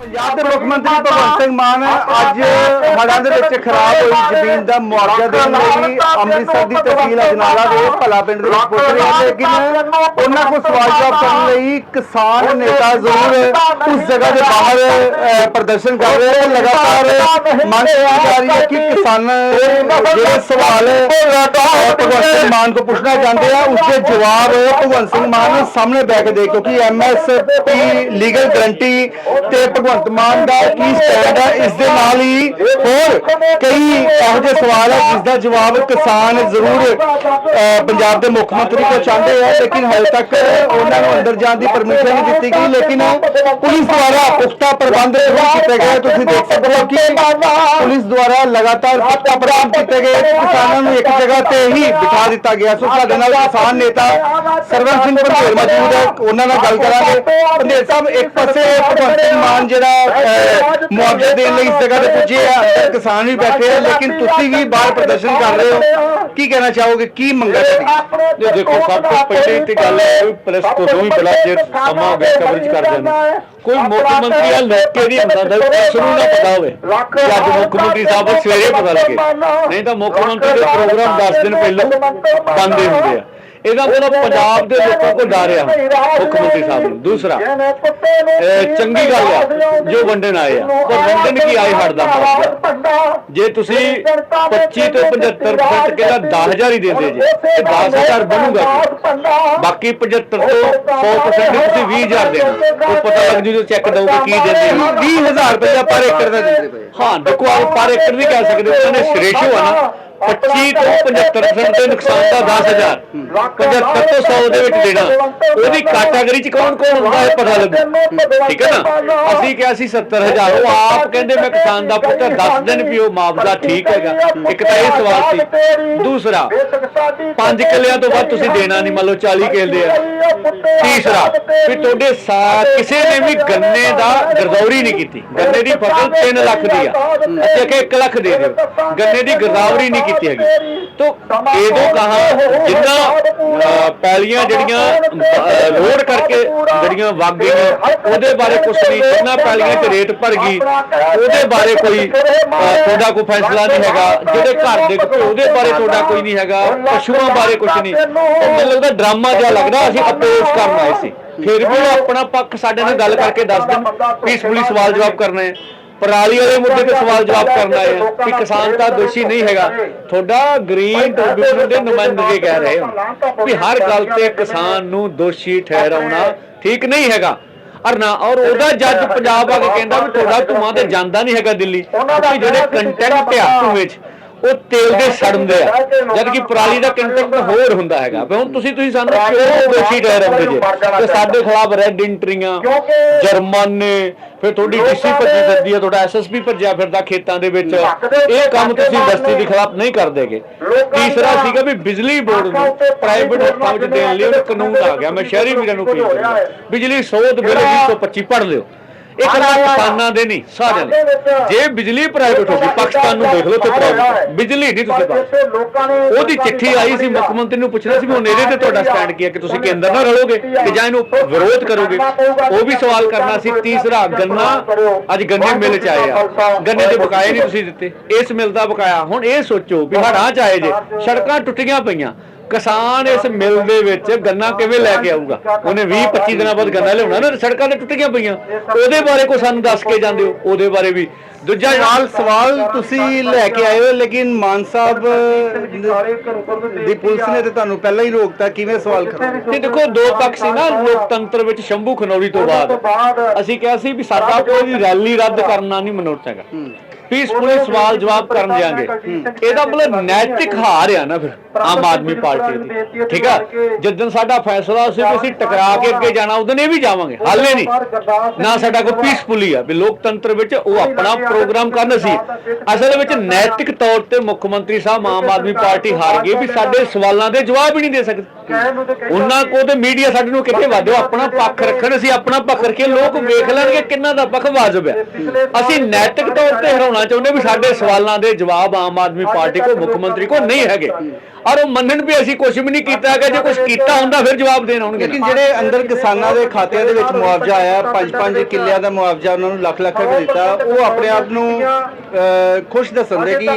ਪੰਜਾਬ ਦੇ ਮੁੱਖ ਮੰਤਰੀ ਭਗਵੰਤ ਸਿੰਘ ਮਾਨ ਅੱਜ ਹੜ੍ਹਾਂ ਦੇ ਵਿੱਚ ਖਰਾਬ ਹੋਈ ਜ਼ਮੀਨ ਦਾ ਮੁਆਵਜ਼ਾ ਦੇਣ ਲਈ ਅੰਮ੍ਰਿਤਸਰ ਦੀ ਤਹਿਸੀਲ ਅਜਨਾਲਾ ਦੇ ਭਲਾ ਪਿੰਡ ਦੇ ਪਹੁੰਚ ਰਹੇ ਹਨ ਲੇਕਿਨ ਉਹਨਾਂ ਕੋਲ ਸਵਾਲ ਜਵਾਬ ਕਰਨ ਲਈ ਕਿਸਾਨ ਨੇਤਾ ਜ਼ਰੂਰ ਉਸ ਜਗ੍ਹਾ ਦੇ ਬਾਹਰ ਪ੍ਰਦਰਸ਼ਨ ਕਰ ਰਹੇ ਹਨ ਲਗਾਤਾਰ ਮੰਗ ਕੀਤੀ ਜਾ ਰਹੀ ਹੈ ਕਿ ਕਿਸਾਨ ਜਿਹੜੇ ਸਵਾਲ ਭਗਵੰਤ ਸਿੰਘ ਮਾਨ ਤੋਂ ਪੁੱਛਣਾ ਚਾਹੁੰਦੇ ਆ ਉਸ ਦੇ ਜਵਾਬ ਭਗਵੰਤ ਸਿੰਘ ਮਾਨ ਸਾਹਮਣੇ ਬੈਠ ਕੇ ਦੇ ਕਿਉਂਕਿ ਐਮਐਸਪੀ ਲੀਗਲ ਗਰੰਟੀ ਤੇ ਭਗਵੰਤ ਮਾਨ ਦਾ ਕੀ ਸਟੈਂਡ ਇਸ ਦੇ ਨਾਲ ਹੀ ਹੋਰ ਕਈ ਇਹੋ ਜਿਹੇ ਸਵਾਲ ਹੈ ਜਿਸ ਦਾ ਜਵਾਬ ਕਿਸਾਨ ਜ਼ਰੂਰ ਪੰਜਾਬ ਦੇ ਮੁੱਖ ਮੰਤਰੀ ਕੋਲ ਚਾਹੁੰਦੇ ਆ, ਲੇਕਿਨ ਹਜੇ ਤੱਕ ਉਹਨਾਂ ਨੂੰ ਅੰਦਰ ਜਾਣ ਦੀ ਪਰਮਿਸ਼ਨ ਨਹੀਂ ਦਿੱਤੀ ਗਈ, ਲੇਕਿਨ ਪੁਲਿਸ ਦੁਆਰਾ ਪੁਖਤਾ ਪ੍ਰਬੰਧ ਕੀਤੇ ਗਏ। ਤੁਸੀਂ ਦੇਖ ਸਕਦੇ ਹੋ ਕਿ ਪੁਲਿਸ ਦੁਆਰਾ ਲਗਾਤਾਰ ਪੁਖਤਾ ਪ੍ਰਬੰਧ ਕੀਤੇ ਗਏ। ਕਿਸਾਨਾਂ ਨੂੰ ਇੱਕ ਜਗ੍ਹਾ ਤੇ ਹੀ ਬਿਠਾ ਦਿੱਤਾ ਗਿਆ। ਸੋ ਸਾਡੇ ਨਾਲ ਕਿਸਾਨ ਨੇਤਾ ਸਰਵਨ ਸਿੰਘ ਪੰਧੇਰ ਮੌਜੂਦ ਹੈ। ਉਹਨਾਂ ਨਾਲ ਗੱਲ ਕਰਾਂਗੇ। ਪੰਧੇਰ ਸਾਹਿਬ, ਇੱਕ ਪਾਸੇ ਭਗਵੰਤ ਸਿੰਘ ਮਾਨ ਜਿਹੜਾ ਮੁਆਵਜ਼ੇ ਦੇ ਇਸ ਜਗ੍ਹਾ ਤੇ ਪੁੱਜੇ ਆ? ਕਿਸਾਨ ਵੀ ਬੈਠੇ ਆ ਲੇਕਿਨ ਤੁਸੀਂ ਵੀ ਬਾਹਰ ਪ੍ਰਦਰਸ਼ਨ ਕਰ ਰਹੇ ਹੋ। ਕੀ ਕਹਿਣਾ ਚਾਹੋਗੇ? ਕੀ ਮੰਗਾਂ ਤੁਹਾਡੀ ਇਹ ਦੇਖੋ ਸਭ ਤੋਂ ਪਹਿਲੀ ਤੇ ਗੱਲ ਹੈ ਵੀ ਪ੍ਰੈਸ ਤੋਂ ਦੋ ਹੀ ਬੜਾ ਚਿਰ ਸਮਾਂ ਹੋ ਗਿਆ ਕਵਰੇਜ ਕਰ ਜਾਂਦੇ ਕੋਈ ਮੁੱਖ ਮੰਤਰੀ ਆ ਲੋਕ ਕੇ ਨਹੀਂ ਹੁੰਦਾ ਦਾ ਪ੍ਰੈਸ ਨੂੰ ਨਾ ਪਤਾ ਹੋਵੇ। ਕਿ ਅੱਜ ਮੁੱਖ ਮੰਤਰੀ ਸਾਹਿਬ ਨੂੰ ਸਵੇਰੇ ਪਤਾ ਲੱਗੇ। ਨਹੀਂ ਤਾਂ ਮੁੱਖ ਮੰਤਰੀ ਦੇ ਪ੍ਰੋਗਰਾਮ 10 ਦਿਨ ਪਹਿਲਾਂ ਬੰਦੇ ਹੁੰਦੇ ਆ। ਇਹਦਾ ਮਤਲਬ ਪੰਜਾਬ ਦੇ ਲੋਕਾਂ ਕੋਲ ਡਰ ਆ ਮੁੱਖ ਮੰਤਰੀ ਸਾਹਿਬ ਨੂੰ। ਦੂਸਰਾ ਇਹ ਚੰਗੀ ਗੱਲ ਆ ਜੋ ਵੰਡਣ ਆਏ ਆ ਪਰ ਵੰਡਣ ਕੀ ਆਏ ਹੜਦਾ ਜੇ ਤੁਸੀਂ 25 ਤੋਂ 75% ਕਿਹੜਾ 10000 ਹੀ ਦਿੰਦੇ ਜੇ ਤੇ 10000 ਬਣੂਗਾ? ਬਾਕੀ 75 ਤੋਂ 100% ਹੀ ਤੁਸੀਂ 20000 ਦੇਣਾ। ਉਹ ਪਤਾ ਲੱਗ ਜੂ ਜੋ ਚੈੱਕ ਦਊਗਾ ਕੀ ਦਿੰਦੇ ਆ। 20000 ਰੁਪਏ ਪਰ ਏਕੜ ਦਾ ਦਿੰਦੇ। ਪਏ ਹਾਂ ਦੇਖੋ ਆਪ ਪਰ ਏਕੜ ਨਹੀਂ ਕਹਿ ਸਕਦੇ ਉਹਨਾਂ ਨੇ ਆ ਨਾ। 25 ਤੋਂ 75% ਦੇ ਨੁਕਸਾਨ ਦਾ 10000 75 ਤੋਂ 100 ਦੇ ਵਿੱਚ ਦੇਣਾ। ਉਹਦੀ ਕੈਟਾਗਰੀ ਚ ਕੌਣ ਕੌਣ ਹੁੰਦਾ ਹੈ ਪਤਾ ਲੱਗੂ। ਠੀਕ ਹੈ ਨਾ? ਅਸੀਂ ਕਿਹਾ ਸੀ 70000 ਉਹ ਆਪ ਕਹਿੰਦੇ ਮੈਂ ਕਿਸਾਨ ਦਾ ਪੁੱਤਰ 10 ਦਿਨ ਵੀ ਉਹ ਮੁਆਵਜ਼ਾ ਠੀਕ ਹੈਗਾ। ਇੱਕ ਤਾਂ ਇਹ ਸਵਾਲ ਸੀ। ਦੂਸਰਾ ਪੰਜ ਕਿੱਲਿਆਂ ਤੋਂ ਵੱਧ ਤੁਸੀਂ ਦੇਣਾ ਨਹੀਂ ਮੰਨ ਲਓ 40 ਕਿੱਲੇ ਆ। ਤੀਸਰਾ ਵੀ ਤੁਹਾਡੇ ਸਾ ਕਿਸੇ ਨੇ ਵੀ ਗੰਨੇ ਦਾ ਗਰਦੌਰੀ ਨਹੀਂ ਕੀਤੀ। ਗੰਨੇ ਦੀ ਫਸਲ 3 ਲੱਖ ਦੀ ਆ। ਅੱਛਾ ਕਿ 1 ਲੱਖ ਦੇ ਦਿਓ। ਗੰਨੇ ਦੀ ਗਰਦੌਰੀ ਨਹੀਂ ਕੀਤੀ ਹੈਗੀ। ਤੋ ਇਹਦੋਂ ਕਹਾ ਜਿੰਨਾ ਪੈਲੀਆਂ ਜਿਹੜੀਆਂ ਲੋਡ ਕਰਕੇ ਜਿਹੜੀਆਂ ਵਗ ਗਈਆਂ ਉਹਦੇ ਬਾਰੇ ਕੁਝ ਨਹੀਂ ਜਿੰਨਾ ਪੈਲੀਆਂ 'ਚ ਰੇਟ ਭਰ ਗਈ ਉਹਦੇ ਬਾਰੇ ਕੋਈ ਤੁਹਾਡਾ ਕੋਈ ਫੈਸਲਾ ਨਹੀਂ ਹੈਗਾ ਜਿਹੜੇ ਘਰ ਦੇ ਉਹਦੇ ਬਾਰੇ ਤੁਹਾਡਾ ਕੋਈ ਨਹੀਂ ਹੈਗਾ ਪਸ਼ੂਆਂ ਬਾਰੇ ਕੁਝ ਨਹੀਂ। ਮੈਨੂੰ ਲੱਗਦਾ ਡਰਾਮਾ ਜਿਹਾ ਲੱਗਦਾ ਅਸੀਂ ਅਪੋਜ਼ ਕਰਨ ਆਏ ਸੀ। ਫਿਰ ਵੀ ਉਹ ਆਪਣਾ ਪੱਖ ਸਾਡੇ ਨਾਲ ਗੱਲ ਕਰਕੇ ਦੱਸ ਦੇਣ ਪੀਸਫੁਲੀ ਸਵਾਲ ਜਵਾਬ ਕਰਨਾ। ਹੈ ਪਰਾਲੀ ਵਾਲੇ ਮੁੱਦੇ ਤੇ ਸਵਾਲ ਜਵਾਬ ਕਰਨ ਆਏ ਆ ਕਿ ਕਿਸਾਨ ਤਾਂ ਦੋਸ਼ੀ ਨਹੀਂ ਹੈਗਾ ਤੁਹਾਡਾ ਗ੍ਰੀਨ ਟ੍ਰਿਬਿਊਨਲ ਦੇ ਨੁਮਾਇੰਦਗੇ ਕਹਿ ਰਹੇ ਹੋ ਵੀ ਹਰ ਗੱਲ ਤੇ ਕਿਸਾਨ ਨੂੰ ਦੋਸ਼ੀ ਠਹਿਰਾਉਣਾ ਠੀਕ ਨਹੀਂ ਹੈਗਾ ਅਰ ਨਾ ਔਰ ਉਹਦਾ ਜੱਜ ਪੰਜਾਬ ਆ ਕੇ ਕਹਿੰਦਾ ਵੀ ਤੁਹਾਡਾ ਧੂਆਂ ਤੇ ਜਾਂਦਾ ਨਹੀਂ ਹੈਗਾ ਦਿੱਲੀ ਜਿਹੜੇ ਕੰਟੈਂਟ ਆ ਧੂਏ 'ਚ ਉਹ ਤੇਲ ਦੇ ਸੜਨਦੇ ਆ। ਜਦ ਕਿ ਪਰਾਲੀ ਦਾ ਕੰਟੈਂਟ ਹੋਰ ਹੁੰਦਾ ਹੈਗਾ। ਵੀ ਹੁਣ ਤੁਸੀਂ ਤੁਸੀਂ ਸਾਨੂੰ ਕਿਉਂ ਦੋਸ਼ੀ ਠਹਿਰਾਉਂਦੇ ਜੇ? ਤੇ ਸਾਡੇ ਖਿਲਾਫ ਰੈੱਡ ਇੰਟਰੀਆਂ ਜਰਮਾਨੇ ਫਿਰ ਤੁਹਾਡੀ ਡੀਸੀ ਭੱਜੀ ਫਿਰਦੀ ਆ ਤੁਹਾਡਾ ਐਸਐਸਪੀ ਭੱਜਿਆ ਫਿਰਦਾ ਖੇਤਾਂ ਦੇ ਵਿੱਚ। ਇਹ ਕੰਮ ਤੁਸੀਂ ਇੰਡਸਟਰੀ ਦੇ ਖਿਲਾਫ ਨਹੀਂ ਕਰਦੇਗੇ ਤੀਸਰਾ ਸੀਗਾ ਵੀ ਬਿਜਲੀ ਬੋਰਡ ਨੂੰ ਪ੍ਰਾਈਵੇਟ ਹੱਥਾਂ ਵਿੱਚ ਦੇਣ ਲਈ ਉਹ ਕਾਨੂੰਨ ਆ ਗਿਆ। ਮੈਂ ਸ਼ਹਿਰੀ ਵੀਰਾਂ ਨੂੰ ਅਪੀਲ ਕਰਦਾ ਬਿਜਲੀ ਸੋਧ ਬਿੱਲ 125 ਪੜ੍ਹ ਲਿਓ। ਇਹ ਕੱਲਾ ਕਿਸਾਨਾਂ ਦੇ ਨਹੀਂ ਸਾਰਿਆਂ ਦੇ। ਜੇ ਬਿਜਲੀ ਪ੍ਰਾਈਵੇਟ ਹੋ ਗਈ ਪਾਕਿਸਤਾਨ ਨੂੰ ਦੇਖ ਲਓ ਤੇ ਪ੍ਰਾਈਵੇਟ ਬਿਜਲੀ ਨਹੀਂ ਤੁਸੀਂ ਪਾਸ ਉਹਦੀ ਚਿੱਠੀ ਆਈ ਸੀ ਮੁੱਖ ਮੰਤਰੀ ਨੂੰ ਪੁੱਛਣਾ ਸੀ ਵੀ ਹੁਣ ਇਹਦੇ ਤੇ ਤੁਹਾਡਾ ਸਟੈਂਡ ਕੀ ਹੈ ਕਿ ਤੁਸੀਂ ਕੇਂਦਰ ਨਾਲ ਰਲੋਗੇ ਕਿ ਜਾਂ ਇਹਨੂੰ ਵਿਰੋਧ ਕਰੋਗੇ? ਉਹ ਵੀ ਸਵਾਲ ਕਰਨਾ ਸੀ ਤੀਸਰਾ ਗੰਨਾ ਅੱਜ ਗੰਨੇ ਮਿਲ ਚ ਆਏ ਆ। ਗੰਨੇ ਦੇ ਬਕਾਏ ਨਹੀਂ ਤੁਸੀਂ ਦਿੱਤੇ। ਇਸ ਮਿਲ ਦਾ ਬਕਾਇਆ। ਹੁਣ ਇਹ ਸੋਚੋ ਵੀ ਹੜਾਂ ਚ ਆਏ ਜੇ ਸੜਕਾਂ ਟੁੱਟੀਆਂ ਪਈਆਂ। ਕਿਸਾਨ ਇਸ ਮਿਲ ਦੇ ਵਿੱਚ ਗੰਨਾ ਕਿਵੇਂ ਲੈ ਕੇ ਆਊਗਾ? ਉਹਨੇ 20 25 ਦਿਨਾਂ ਬਾਅਦ ਗੰਨਾ ਲਿਆਉਣਾ ਨਾ, ਸੜਕਾਂ ਤੇ ਟੁੱਟੀਆਂ ਪਈਆਂ। ਉਹਦੇ ਬਾਰੇ ਕੋ ਸਾਨੂੰ ਦੱਸ ਕੇ ਜਾਂਦੇ ਹੋ? ਉਹਦੇ ਬਾਰੇ ਵੀ। ਦੂਜਾ ਨਾਲ ਸਵਾਲ ਤੁਸੀਂ ਲੈ ਕੇ ਆਏ ਹੋ, ਲੇਕਿਨ ਮਾਨ ਸਾਹਿਬ, ਦੀ ਪੁਲਿਸ ਨੇ ਤੇ ਤੁਹਾਨੂੰ ਪਹਿਲਾਂ ਹੀ ਰੋਕਤਾ। ਕਿਵੇਂ ਸਵਾਲ ਕਰੋਗੇ ਤੇ ਦੇਖੋ, ਦੋ ਪੱਖ ਸੀ ਨਾ, ਲੋਕਤੰਤਰ ਵਿੱਚ ਸ਼ੰਭੂ ਖਨੌਰੀ ਤੋਂ ਬਾਅਦ। ਅਸੀਂ ਕਿਹਾ ਸੀ ਵੀ ਸਾਡਾ ਕੋਈ ਰੈਲੀ ਰੱਦ ਕਰਨਾ ਨਹੀਂ ਮਨੋਰਥ ਹੈਗਾ। ਪੀਸਫੁਲੀ ਸਵਾਲ ਜਵਾਬ ਕਰਨ ਜਾਾਂਗੇ ਇਹਦਾ ਮਤਲਬ ਨੈਤਿਕ ਹਾਰ ਆ ਨਾ ਫਿਰ ਆਮ ਆਦਮੀ ਪਾਰਟੀ ਦੀ ਠੀਕ ਆ? ਜਿੱਦਣ ਸਾਡਾ ਫੈਸਲਾ ਸੀ ਕਿ ਅਸੀਂ ਟਕਰਾ ਕੇ ਅੱਗੇ ਜਾਣਾ ਉਦੋਂ ਇਹ ਵੀ ਜਾਵਾਂਗੇ ਹਾਲੇ ਨਹੀਂ। ਨਾ ਸਾਡਾ ਕੋਈ ਪੀਸਫੁਲੀ ਆ ਵੀ ਲੋਕਤੰਤਰ ਵਿੱਚ ਉਹ ਆਪਣਾ ਪ੍ਰੋਗਰਾਮ ਕਰਨ ਸੀ। ਅਸਲ ਵਿੱਚ ਨੈਤਿਕ ਤੌਰ ਤੇ ਮੁੱਖ ਮੰਤਰੀ ਸਾਹਿਬ ਆਮ ਆਦਮੀ ਪਾਰਟੀ ਹਾਰ ਗਈ ਵੀ ਸਾਡੇ ਸਵਾਲਾਂ ਦੇ ਜਵਾਬ ਹੀ ਨਹੀਂ ਦੇ ਸਕਦੇ। ਉਹਨਾਂ ਕੋ ਤੇ ਮੀਡੀਆ ਸਾਡੇ ਨੂੰ ਕਿੱਥੇ ਵਾਦੋ ਆਪਣਾ ਪੱਖ ਰੱਖਣ ਅਸੀਂ ਆਪਣਾ ਪੱਖ ਰੱਖੀਏ ਲੋਕ ਵੇਖ ਲੈਣਗੇ ਕਿੰਨਾ ਦਾ ਪੱਖ ਵਾਜਬ ਹੈ। ਅਸੀਂ ਨੈਤਿਕ ਤੌਰ ਤੇ ਹਰਾਉਣਾ ਹੋਣਾ ਚਾਹੁੰਦੇ ਵੀ ਸਾਡੇ ਸਵਾਲਾਂ ਦੇ ਜਵਾਬ ਆਮ ਆਦਮੀ ਪਾਰਟੀ ਕੋ ਮੁੱਖ ਮੰਤਰੀ ਕੋ ਨਹੀਂ ਹੈਗੇ। ਔਰ ਉਹ ਮੰਨਣ ਵੀ ਅਸੀਂ ਕੁਝ ਵੀ ਨਹੀਂ ਕੀਤਾ ਹੈਗਾ ਜੇ ਕੁਝ ਕੀਤਾ ਹੁੰਦਾ ਫਿਰ ਜਵਾਬ ਦੇਣ ਆਉਣਗੇ ਲੇਕਿਨ ਜਿਹੜੇ ਅੰਦਰ ਕਿਸਾਨਾਂ ਦੇ ਖਾਤਿਆਂ ਦੇ ਵਿੱਚ ਮੁਆਵਜ਼ਾ ਆਇਆ ਪੰਜ ਪੰਜ ਕਿੱਲਿਆਂ ਦਾ ਮੁਆਵਜ਼ਾ ਉਹਨਾਂ ਨੂੰ ਲੱਖ ਲੱਖ ਰੁਪਏ ਦਿੱਤਾ ਉਹ ਆਪਣੇ ਆਪ ਨੂੰ ਖੁਸ਼ ਦੱਸਣ ਦੇ ਕਿ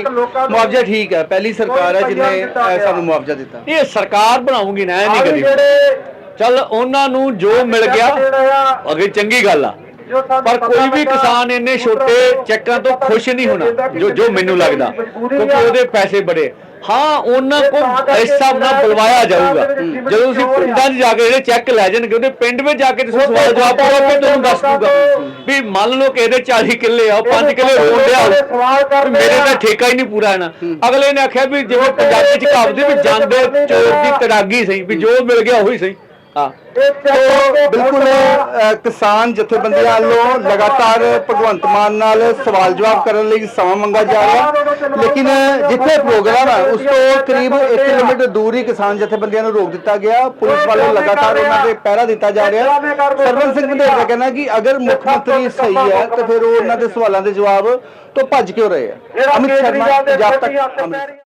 ਮੁਆਵਜ਼ਾ ਠੀਕ ਹੈ ਪਹਿਲੀ ਸਰਕਾਰ ਹੈ ਜਿਹਨੇ ਅਹ, ਸਾਨੂੰ ਮੁਆਵਜ਼ਾ ਦਿੱਤਾ। ਇਹ ਸਰਕਾਰ ਬਣਾਉਂਗੀ ਨਾ ਇਹ ਨਹੀਂ ਕਰੀ ਚੱਲ ਉਹਨਾਂ ਨੂੰ ਜੋ ਮਿਲ ਗਿਆ ਅਗੇ ਚੰਗੀ ਗੱਲ ਆ। ਪਰ ਕੋਈ ਵੀ ਕਿਸਾਨ ਇੰਨੇ ਛੋਟੇ ਚੈੱਕਾਂ ਤੋਂ ਖੁਸ਼ ਨਹੀਂ ਹੋਣਾ ਜੋ ਜੋ ਮੈਨੂੰ ਲੱਗਦਾ ਕਿਉਂਕਿ ਉਹਦੇ ਪੈਸੇ ਬੜੇ। ਹਾਂ ਉਹਨਾਂ ਕੋ ਇਸ ਹਿਸਾਬ ਨਾਲ ਬੁਲਵਾਇਆ ਜਾਊਗਾ। ਜਦੋਂ ਤੁਸੀਂ ਪਿੰਡਾਂ 'ਚ ਜਾ ਕੇ ਜਿਹੜੇ ਚੈੱਕ ਲੈ ਜਾਣਗੇ ਉਹਦੇ ਪਿੰਡ ਵਿੱਚ ਜਾ ਕੇ ਤੁਸੀਂ ਸਵਾਲ ਜਵਾਬ ਕਰੋ ਕਿ ਤੁਹਾਨੂੰ ਦੱਸ ਦੂਗਾ ਵੀ ਮੰਨ ਲਓ ਕਿ ਇਹਦੇ 40 ਕਿੱਲੇ ਆ 5 ਕਿੱਲੇ ਲਿਆ ਵੀ ਮੇਰੇ ਤਾਂ ਠੇਕਾ ਹੀ ਨਹੀਂ ਪੂਰਾ ਆਣਾ ਅਗਲੇ ਨੇ ਆਖਿਆ ਵੀ ਜਿਵੇਂ ਪੰਜਾਬੀ ਚ ਕਹਾਵਤ ਵੀ ਜਾਂਦੇ ਚੋਰ ਦੀ ਤੜਾਗੀ ਸਹੀ ਵੀ ਜੋ ਮਿਲ ਗਿਆ ਉਹੀ ਸਹੀ। ਹਾਂ। ਬਿਲਕੁਲ ਕਿਸਾਨ ਜਥੇਬੰਦੀਆਂ ਵੱਲੋਂ ਲਗਾਤਾਰ ਭਗਵੰਤ ਮਾਨ ਨਾਲ ਸਵਾਲ ਜਵਾਬ ਕਰਨ ਲਈ ਸਮਾਂ ਮੰਗਾ ਜਾ ਰਿਹਾ ਲੇਕਿਨ ਜਿੱਥੇ ਪ੍ਰੋਗਰਾਮ ਹੈ ਉਸ ਤੋਂ ਕਰੀਬ 1 ਕਿਲੋਮੀਟਰ ਦੂਰ ਹੀ ਕਿਸਾਨ ਜਥੇਬੰਦੀਆਂ ਨੂੰ ਰੋਕ ਦਿੱਤਾ ਗਿਆ। ਪੁਲਿਸ ਵੱਲੋਂ ਲਗਾਤਾਰ ਉਹਨਾਂ ਦੇ ਪਹਿਰਾ ਦਿੱਤਾ ਜਾ ਰਿਹਾ ਸਰਵਨ ਸਿੰਘ ਮੰਡੇਰ ਦਾ ਕਹਿਣਾ ਕਿ ਅਗਰ ਮੁੱਖ ਮੰਤਰੀ ਸਹੀ ਹੈ ਤਾਂ ਫਿਰ ਉਹ ਉਹਨਾਂ ਦੇ ਸਵਾਲਾਂ ਦੇ ਜਵਾਬ ਤੋਂ ਭੱਜ ਕਿਉਂ ਰਹੇ ਆ? ਅਮਿਤ ਸ਼ਰਮਾ ਪੰਜਾਬ ਤੱਕ